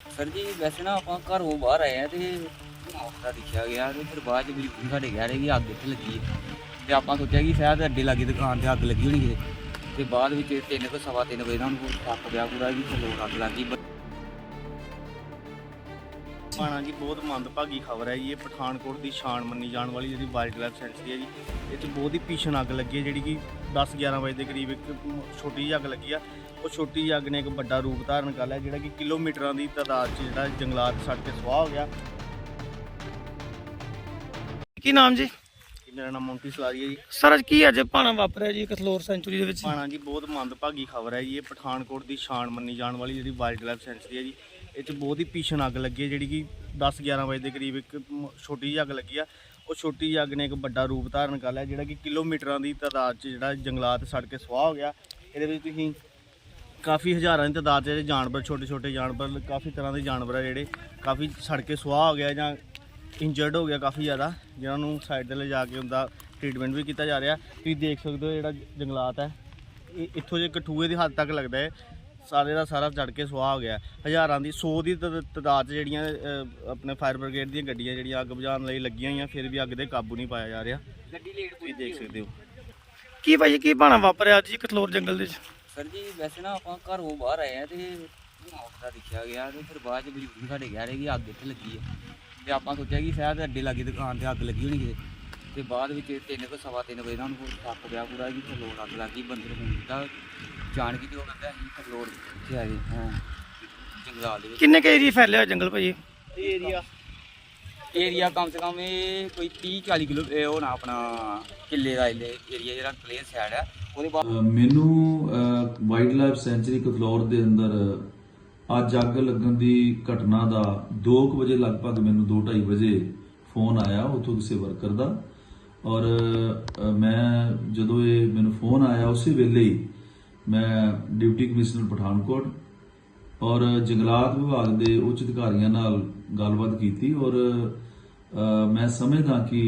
Sir ਜੀ, ਵੈਸੇ ਨਾ ਆਪਾਂ ਘਰੋਂ ਬਾਹਰ ਆਏ ਆ ਤੇ ਮੌਕਾ ਦਿਖਿਆ ਗਿਆ ਤੇ ਫਿਰ ਬਾਅਦ ਚ ਮੇਰੀ ਸਾਡੇ ਕਹਿ ਰਹੇ ਕਿ ਅੱਗ ਇੱਥੇ ਲੱਗੀ ਹੈ। ਤੇ ਆਪਾਂ ਸੋਚਿਆ ਕਿ ਸ਼ਾਇਦ ਅੱਡੇ ਲਾਗੇ ਦੁਕਾਨ ਤੇ ਅੱਗ ਲੱਗੀ ਹੋਣੀ ਹੈ ਤੇ ਬਾਅਦ ਵਿੱਚ ਤਿੰਨ ਕੁ, ਸਵਾ ਤਿੰਨ ਵਜੇ ਨਾਲ ਉਹਨੂੰ ਥੱਕ ਗਿਆ ਪੂਰਾ ਕਿ ਥੱਲੋਂ ਅੱਗ ਲੱਗੀ ਭਾਣਾ ਜੀ, ਬਹੁਤ ਮੰਦਭਾਗੀ ਖਬਰ ਹੈ ਜੀ। ਇਹ ਪਠਾਨਕੋਟ ਦੀ ਸ਼ਾਨ ਮੰਨੀ ਜਾਣ ਵਾਲੀ ਜਿਹੜੀ ਵਾਈਲਡ ਲਾਈਫ ਸੈਂਚੁਰੀ ਹੈ ਜੀ। ਇਹ 'ਚ ਬਹੁਤ ਹੀ ਭੀਸ਼ਣ ਅੱਗ ਲੱਗੀ ਹੈ, ਜਿਹੜੀ ਕਿ 10 11 ਵਜੇ ਦੇ ਕਰੀਬ ਇੱਕ ਛੋਟੀ ਜਿਹੀ ਅੱਗ ਲੱਗੀ ਆ। ਉਹ ਛੋਟੀ ਜਿਹੀ ਅੱਗ ਨੇ ਇੱਕ ਵੱਡਾ ਰੂਪ ਧਾਰਨ ਕਰ ਲਿਆ, ਜਿਹੜਾ ਕਿ ਕਿਲੋਮੀਟਰਾਂ ਦੀ ਤਾਦਾਦ 'ਚ ਜਿਹੜਾ ਜੰਗਲਾਤ ਸੜ ਕੇ ਸੁਆਹ ਹੋ ਗਿਆ। ਕੀ ਨਾਮ ਜੀ? ਮੇਰਾ ਨਾਮ ਮੌਂਟੀ ਸਲਾਰੀ ਹੈ ਜੀ। ਸਰ ਅੱਜ ਕੀ ਅੱਜ ਭਾਣਾ ਵਾਪਰਿਆ ਜੀ ਕਥਲੋਰ ਸੈਂਚੁਰੀ ਦੇ ਵਿੱਚ? ਪਾਣਾ ਜੀ ਬਹੁਤ ਮੰਦਭਾਗੀ ਖਬਰ ਹੈ ਜੀ। ਇਹ ਪਠਾਨਕੋਟ ਦੀ ਸ਼ਾਨ ਮੰਨੀ ਜਾਣ ਵਾਲੀ ਜਿਹੜੀ ਵਾਈਲਡ ਲਾਈਫ ਸੈਂਚੁਰੀ ਹੈ ਜੀ ਇਹ 'ਚ ਬਹੁਤ ਹੀ ਭੀਸ਼ਣ ਅੱਗ ਲੱਗੀ ਹੈ ਜਿਹੜੀ ਕਿ 10 11 ਵਜੇ ਦੇ ਕਰੀਬ ਇੱਕ ਮ- ਛੋਟੀ ਜਿਹੀ ਅੱਗ ਲੱਗੀ ਆ। ਉਹ ਛੋਟੀ ਜਿਹੀ ਅੱਗ ਨੇ ਇੱਕ ਵੱਡਾ ਰੂਪ ਧਾਰਨ ਕਰ ਲਿਆ ਜਿਹੜਾ ਕਿ ਕਿਲੋਮੀਟਰਾਂ ਦੀ ਤਾਦਾਦ 'ਚ ਜਿਹੜਾ ਜੰਗਲਾਤ ਸੜ ਕੇ ਸੁਆਹ ਹੋ ਗਿਆ। ਇਹਦੇ ਵਿੱਚ ਤੁਸੀਂ ਕਾਫੀ ਹਜ਼ਾਰਾਂ ਦੀ ਤਾਦਾਦ 'ਚ ਜਿਹੜੇ ਜਾਨਵਰ ਛੋਟੇ ਛੋਟੇ ਜਾਨਵਰ ਕਾਫੀ ਤਰ੍ਹਾਂ ਦੇ ਜਾਨਵਰ ਆ ਜਿਹੜੇ ਕਾਫੀ ਸੜ ਕੇ ਸੁਆਹ ਹੋ ਗਿਆ ਜਾਂ ਇੰਜਰਡ ਹੋ ਗਿਆ ਕਾਫੀ ਜ਼ਿਆਦਾ ਜਿਨ੍ਹਾਂ ਨੂੰ ਸਾਈਡ ਤੇ ਲਿਜਾ ਕੇ ਉਹਦਾ ਟ੍ਰੀਟਮੈਂਟ ਵੀ ਕੀਤਾ ਜਾ ਰਿਹਾ। ਤੁਸੀਂ ਦੇਖ ਸਕਦੇ ਹੋ ਜਿਹੜਾ ਜੰਗਲਾਤ ਹੈ ਇਹ ਇੱਥੋਂ ਜੇ ਕਠੂਏ ਦੀ ਹੱਦ ਤੱਕ ਲੱਗਦਾ ਹੈ ਸਾਰੇ ਦਾ ਸਾਰਾ ਚੜ ਕੇ ਸੁਆਹ ਹੋ ਗਿਆ ਹਜ਼ਾਰਾਂ ਦੀ 100 ਦੀ ਤਦ- ਤਾਦਾਦ 'ਚ ਜਿਹੜੀਆਂ ਆਪਣੇ ਫਾਇਰ ਬ੍ਰਿਗੇਡ ਦੀਆਂ ਗੱਡੀਆਂ ਜਿਹੜੀਆਂ ਅੱਗ ਬੁਝਾਉਣ ਲਈ ਲੱਗੀਆਂ ਹੋਈਆਂ ਫਿਰ ਵੀ ਅੱਗ ਦੇ ਕਾਬੂ ਨਹੀਂ ਪਾਇਆ ਜਾ ਰਿਹਾ। ਗੱਡੀ ਲੇਟ ਤੁਸੀਂ ਦੇਖ ਸਕਦੇ ਹੋ। ਕੀ ਭਾਈ ਕੀ ਭਾਣਾ ਵਾਪਰਿਆ ਅੱਜ ਜੀ ਕਥਲੋਰ ਜੰਗਲ ਦੇ ਵਿੱਚ? ਸਰ ਜੀ ਵੈਸੇ ਨਾ ਆਪਾਂ ਘਰੋਂ ਬਾਹਰ ਆਏ ਆ ਤੇ ਮੌਕਾ ਦਿਖਿਆ ਗਿਆ ਤੇ ਫਿਰ ਬਾਅਦ ਚ ਮੇਰੀ ਕੁੜੀ ਸਾਡੇ ਕਹਿ ਰਹੀ ਕਿ ਅੱਗ ਇੱਥੇ ਲੱਗੀ ਹੈ ਤੇ ਆਪਾਂ ਸੋਚਿਆ ਕਿ ਸ਼ਾਇਦ ਅੱਡੇ ਲਾਗੇ ਦੁਕਾਨ ਤੇ ਅੱਗ ਲੱਗੀ ਹੋਣੀ ਕਿਤੇ। ਤੇ ਬਾਅਦ ਵਿੱਚ ਤਿੰਨ ਕੁ ਸਵਾ ਤਿੰਨ ਵਜੇ ਨਾਲ ਉਹਨੂੰ ਥੱਕ ਗਿਆ ਪੂਰਾ ਕਿ ਥੱਲੋਂ ਅੱਗ ਲੱਗੀ ਬੰਦੇ ਨੂੰ ਫੋਨ ਕੀਤਾ। ਜਾਣ ਕੇ ਤੇ ਉਹ ਕਹਿੰਦਾ ਅਸੀਂ ਥੱਲੋਂ ਇੱਥੇ ਆ ਗਏ ਹਾਂ। ਜੰਗਲਾਤ ਦੇ ਵਿੱਚ। ਕਿੰਨੇ ਕੇ ਏਰੀਆ ਫੈਲਿਆ ਹੋਇਆ ਜੰਗਲ ਭਾਈ ਇਹ ਏਰੀਆ ਏਰੀਆ ਕਮ ਸੇ ਕਮ ਇਹ ਕੋਈ 30 40 ਕਿਲੋ ਇਹ ਉਹ ਨਾ ਆਪਣਾ ਕਿੱਲੇ ਦਾ ਏਰੀਆ ਜਿਹੜਾ ਪਲੇਨ ਸਾਈਡ ਹੈ ਉਹਦੇ ਬਾਅਦ ਮੈਨੂੰ ਵਾਈਲਡ ਲਾਈਫ ਸੈਂਚੁਰੀ ਕਤਲੌਰ ਦੇ ਅੰਦਰ ਅੱਜ ਅੱਗ ਲੱਗਣ ਦੀ ਘਟਨਾ ਦਾ 2 ਵਜੇ ਲਗਭਗ ਮੈਨੂੰ 2:30 ਵਜੇ ਫੋਨ ਆਇਆ, ਉਥੋਂ ਕਿਸੇ ਵਰਕਰ ਦਾ। ਔਰ ਮੈਂ ਜਦੋਂ ਇਹ ਮੈਨੂੰ ਫੋਨ ਆਇਆ ਉਸੇ ਵੇਲੇ ਹੀ ਮੈਂ ਡਿਊਟੀ ਕਮਿਸ਼ਨਰ ਪਠਾਨਕੋਟ ਔਰ ਜੰਗਲਾਤ ਵਿਭਾਗ ਦੇ ਉੱਚ ਅਧਿਕਾਰੀਆਂ ਨਾਲ ਗੱਲਬਾਤ ਕੀਤੀ ਔਰ ਮੈਂ ਸਮਝਦਾ ਕਿ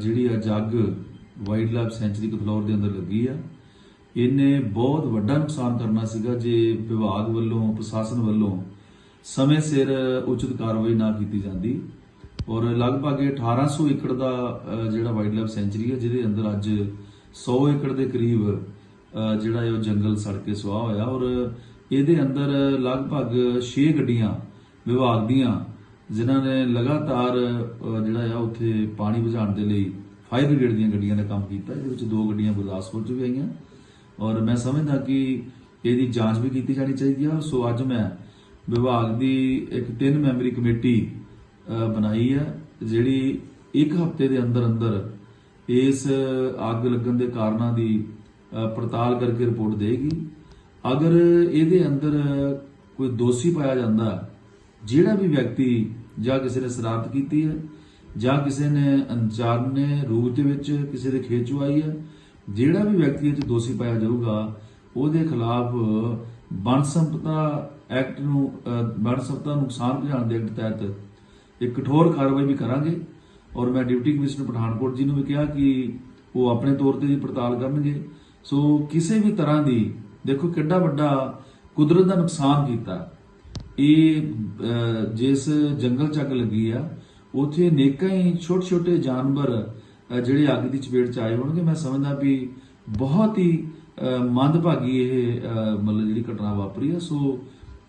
ਜਿਹੜੀ ਅੱਜ ਅੱਗ ਵਾਈਲਡ ਲਾਈਫ ਸੈਂਚੁਰੀ ਕਤਲੌਰ ਦੇ ਅੰਦਰ ਲੱਗੀ ਆ ਇਹਨੇ ਬਹੁਤ ਵੱਡਾ ਨੁਕਸਾਨ ਕਰਨਾ ਸੀਗਾ ਜੇ ਵਿਭਾਗ ਵੱਲੋਂ, ਪ੍ਰਸ਼ਾਸਨ ਵੱਲੋਂ ਸਮੇਂ ਸਿਰ ਉਚਿਤ ਕਾਰਵਾਈ ਨਾ ਕੀਤੀ ਜਾਂਦੀ। ਔਰ ਲਗਭਗ ਇਹ 1800 ਏਕੜ ਦਾ ਜਿਹੜਾ ਵਾਈਲਡ ਲਾਈਫ ਸੈਂਚੁਰੀ ਹੈ, ਜਿਹਦੇ ਅੰਦਰ ਅੱਜ 100 ਏਕੜ ਦੇ ਕਰੀਬ ਜਿਹੜਾ ਇਹ ਉਹ ਜੰਗਲ ਸੜ ਕੇ ਸੁਆਹ ਹੋਇਆ। ਔਰ ਇਹਦੇ ਅੰਦਰ ਲਗਭਗ 6 ਗੱਡੀਆਂ ਵਿਭਾਗ ਦੀਆਂ, ਜਿਨ੍ਹਾਂ ਨੇ ਲਗਾਤਾਰ ਜਿਹੜਾ ਆ, ਉੱਥੇ ਪਾਣੀ ਬੁਝਾਉਣ ਦੇ ਲਈ ਫਾਇਰ ਬ੍ਰਿਗੇਡ ਦੀਆਂ ਗੱਡੀਆਂ ਦਾ ਕੰਮ ਕੀਤਾ। ਇਹਦੇ ਵਿੱਚ ਦੋ ਗੱਡੀਆਂ ਗੁਰਦਾਸਪੁਰ ਚ ਵੀ ਆਈਆਂ। ਔਰ ਮੈਂ ਸਮਝਦਾ ਕਿ ਇਹਦੀ ਜਾਂਚ ਵੀ ਕੀਤੀ ਜਾਣੀ ਚਾਹੀਦੀ ਆ। ਸੋ ਅੱਜ ਮੈਂ ਵਿਭਾਗ ਦੀ ਇੱਕ ਤਿੰਨ ਮੈਂਬਰੀ ਕਮੇਟੀ ਬਣਾਈ ਹੈ, ਜਿਹੜੀ ਇੱਕ ਹਫ਼ਤੇ ਦੇ ਅੰਦਰ ਅੰਦਰ ਇਸ ਅੱਗ ਲੱਗਣ ਦੇ ਕਾਰਨਾਂ ਦੀ ਪੜਤਾਲ ਕਰਕੇ ਰਿਪੋਰਟ ਦੇਗੀ। ਅਗਰ ਇਹਦੇ ਅੰਦਰ ਕੋਈ ਦੋਸ਼ੀ ਪਾਇਆ ਜਾਂਦਾ, ਜਿਹੜਾ ਵੀ ਵਿਅਕਤੀ ਜਾਂ ਕਿਸੇ ਨੇ ਸ਼ਰਾਰਤ ਕੀਤੀ ਹੈ ਜਾਂ ਕਿਸੇ ਨੇ ਅਣਜਾਣੇ ਰੂਪ ਦੇ ਵਿੱਚ ਕਿਸੇ ਦੇ ਖੇਤ ਚੋਂ ਆਈ ਹੈ ਜਿਹੜਾ ਵੀ ਵਿਅਕਤੀ ਇਹ 'ਚ ਦੋਸ਼ੀ ਪਾਇਆ ਜਾਊਗਾ ਉਹਦੇ ਖਿਲਾਫ ਬਣ ਸੰਪਦਾ ਐਕਟ ਨੂੰ ਅ, ਬਣ ਸੰਪਦਾ ਨੂੰ ਨੁਕਸਾਨ ਪਹੁੰਚਾਉਣ ਦੇ ਐਕਟ ਤਹਿਤ ਇੱਕ ਕਠੋਰ ਕਾਰਵਾਈ ਵੀ ਕਰਾਂਗੇ। ਔਰ ਮੈਂ ਡਿਪਟੀ ਕਮਿਸ਼ਨਰ ਪਠਾਨਕੋਟ ਜੀ ਨੂੰ ਵੀ ਕਿਹਾ ਕਿ ਉਹ ਆਪਣੇ ਤੌਰ ਤੇ ਵੀ ਪੜਤਾਲ ਕਰਨਗੇ। ਸੋ ਕਿਸੇ ਵੀ ਤਰ੍ਹਾਂ ਦੀ ਦੇਖੋ ਕਿੱਡਾ ਵੱਡਾ ਕੁਦਰਤ ਦਾ ਨੁਕਸਾਨ ਕੀਤਾ। ਇਹ ਜਿਸ ਜੰਗਲ ਚੱਕ ਲੱਗੀ ਆ ਉਥੇ ਨੇਕਾਂ ਹੀ ਛੋਟੇ ਛੋਟੇ ਜਾਨਵਰ ਜਿਹੜੇ ਅੱਗ ਦੀ ਚਪੇਟ ਚ ਆਏ ਹੋਣਗੇ ਮੈਂ ਸਮਝਦਾ ਵੀ ਬਹੁਤ ਹੀ ਮੰਦਭਾਗੀ ਇਹ ਮਤਲਬ ਜਿਹੜੀ ਘਟਨਾ ਵਾਪਰੀ ਆ। ਸੋ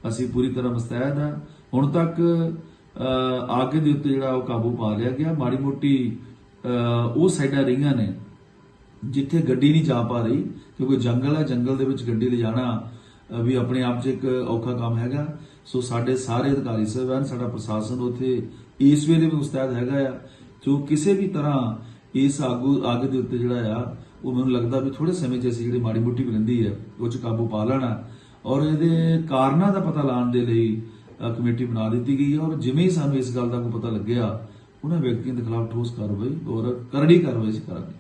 ਅਸੀਂ ਪੂਰੀ ਤਰ੍ਹਾਂ ਮੁਸਤੈਦ ਆ। ਹੁਣ ਤੱਕ ਅਹ, ਅੱਗ ਦੇ ਉੱਤੇ ਜਿਹੜਾ ਉਹ ਕਾਬੂ ਪਾ ਲਿਆ ਗਿਆ। ਮਾੜੀ ਮੋਟੀ ਉਹ ਸਾਈਡਾਂ ਰਹੀਆਂ ਨੇ ਜਿੱਥੇ ਗੱਡੀ ਨਹੀਂ ਜਾ ਪਾ ਰਹੀ ਕਿਉਂਕਿ ਜੰਗਲ ਹੈ ਜੰਗਲ ਦੇ ਵਿੱਚ ਗੱਡੀ ਲਿਜਾਣਾ ਵੀ ਆਪਣੇ ਆਪ 'ਚ ਇੱਕ ਔਖਾ ਕੰਮ ਹੈਗਾ। ਸੋ ਸਾਡੇ ਸਾਰੇ ਅਧਿਕਾਰੀ ਸਾਹਿਬਾਨ ਸਾਡਾ ਪ੍ਰਸ਼ਾਸਨ ਉੱਥੇ ਇਸ ਵੇਲੇ ਵੀ ਮੁਸਤੈਦ ਹੈਗਾ ਆ। ਜੋ ਕਿਸੇ ਵੀ ਤਰ੍ਹਾਂ ਇਸ ਆਗੂ ਅੱਗ ਦੇ ਉੱਤੇ ਜਿਹੜਾ ਆ, ਉਹ ਮੈਨੂੰ ਲੱਗਦਾ ਵੀ ਥੋੜੇ ਸਮੇਂ 'ਚ ਅਸੀਂ ਜਿਹੜੀ ਮਾੜੀ ਮੁੱਟੀ ਬਰਿੰਦੀ ਹੈ, ਉਹ 'ਚ ਕਾਬੂ ਪਾ ਲੈਣਾ। ਔਰ ਇਹਦੇ ਕਾਰਨਾਂ ਦਾ ਪਤਾ ਲਾਉਣ ਦੇ ਲਈ ਕਮੇਟੀ ਬਣਾ ਦਿੱਤੀ ਗਈ ਹੈ। ਔਰ ਜਿਵੇਂ ਹੀ ਸਾਨੂੰ ਇਸ ਗੱਲ ਦਾ ਕੋਈ ਪਤਾ ਲੱਗਿਆ, ਉਹਨਾਂ ਵਿਅਕਤੀਆਂ ਦੇ ਖਿਲਾਫ ਠੋਸ ਕਾਰਵਾਈ ਔਰ ਕਰੜੀ ਕਾਰਵਾਈ ਅਸੀਂ ਕਰਾਂਗੇ।